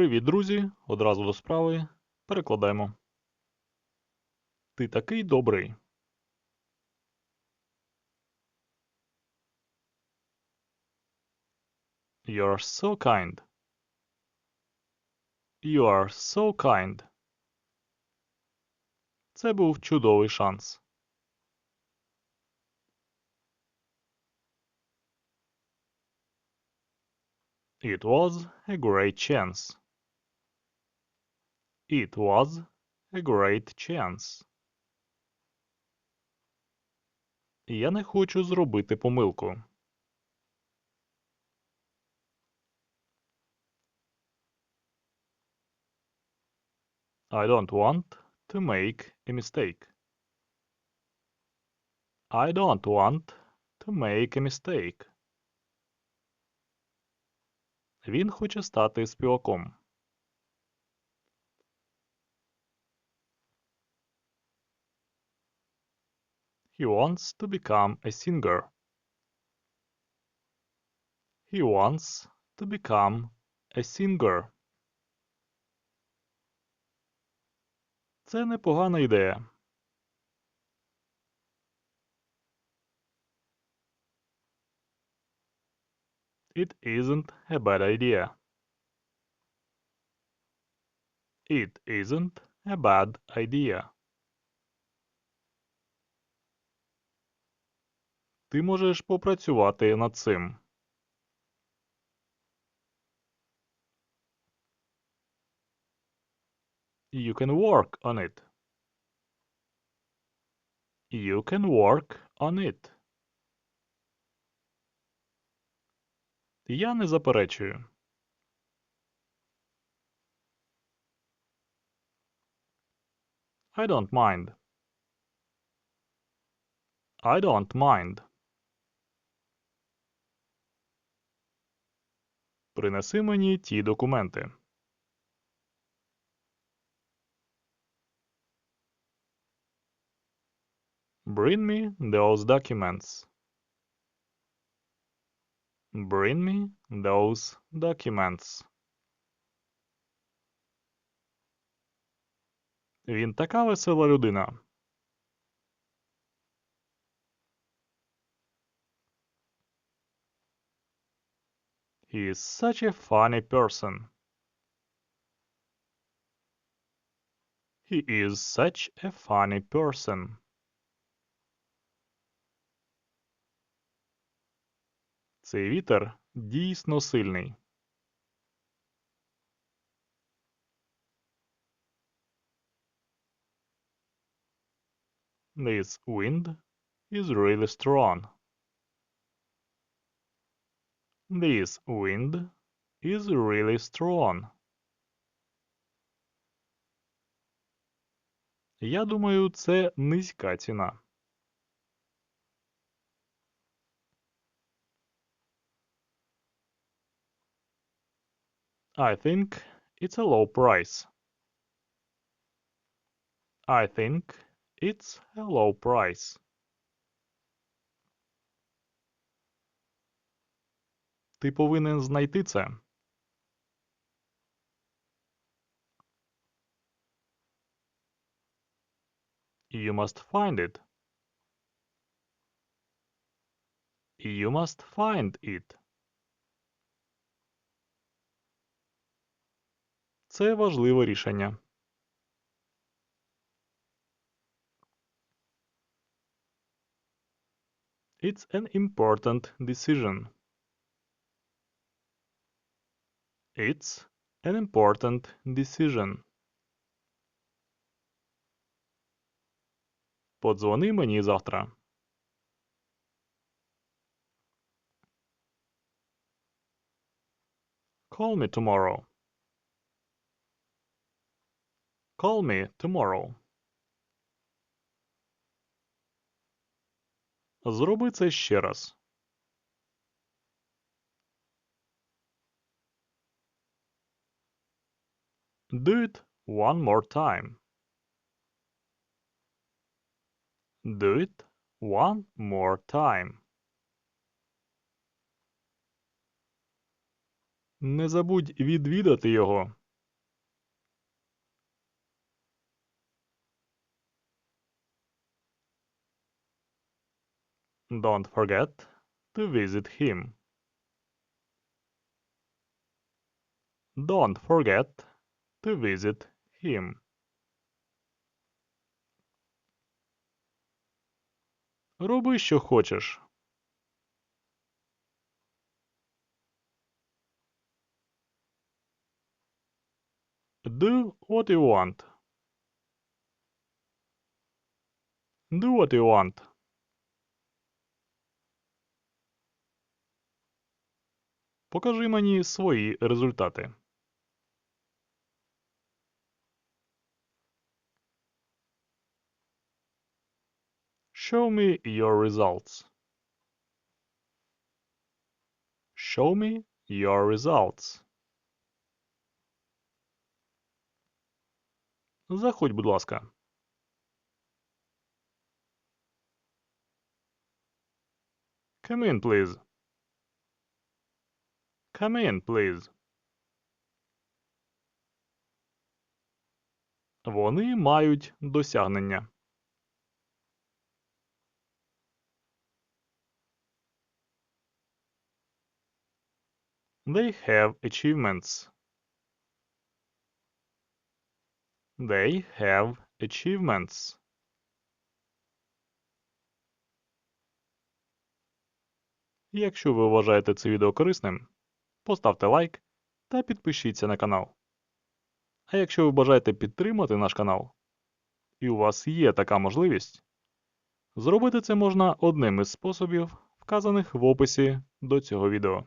Привіт, друзі! Одразу до справи. Перекладаємо. Ти такий добрий. You're so kind. You are so kind. Це був чудовий шанс. It was a great chance. It was a great chance. Я не хочу зробити помилку. I don't want to make a mistake. I don't want to make a mistake. Він хоче стати співаком. He wants to become a singer. He wants to become a singer. Це непогана ідея. It isn't a bad idea. It isn't a bad idea. Ти можеш попрацювати над цим. You can work on it. You can work on it. Я не заперечую. I don't mind. I don't mind. Принеси мені ті документи. Bring me those documents. Bring me those documents. Він така весела людина. He is such a funny person. He is such a funny person. Цей вітер дійсно сильний. This wind is really strong. This wind is really strong. Я думаю, це низька ціна. I think it's a low price. I think it's a low price. Ти повинен знайти це. You must find it. You must find it. Це важливе рішення. It's an important decision. It's an important decision. Подзвони мені завтра. Call me tomorrow. Call me tomorrow. Зроби це ще раз. Do it one more time. Do it one more time. Не забудь відвідати його. Don't forget to visit him. Don't forget to visit him. Роби, що хочеш. Do what you want. Do what you want. Покажи мені свої результати. Show me your results. Show me your results. Заходь, будь ласка. Come in, please. Come in, please. Вони мають досягнення. They have achievements. They have achievements. Якщо ви вважаєте це відео корисним, поставте лайк та підпишіться на канал. А якщо ви бажаєте підтримати наш канал, і у вас є така можливість, зробити це можна одним із способів, вказаних в описі до цього відео.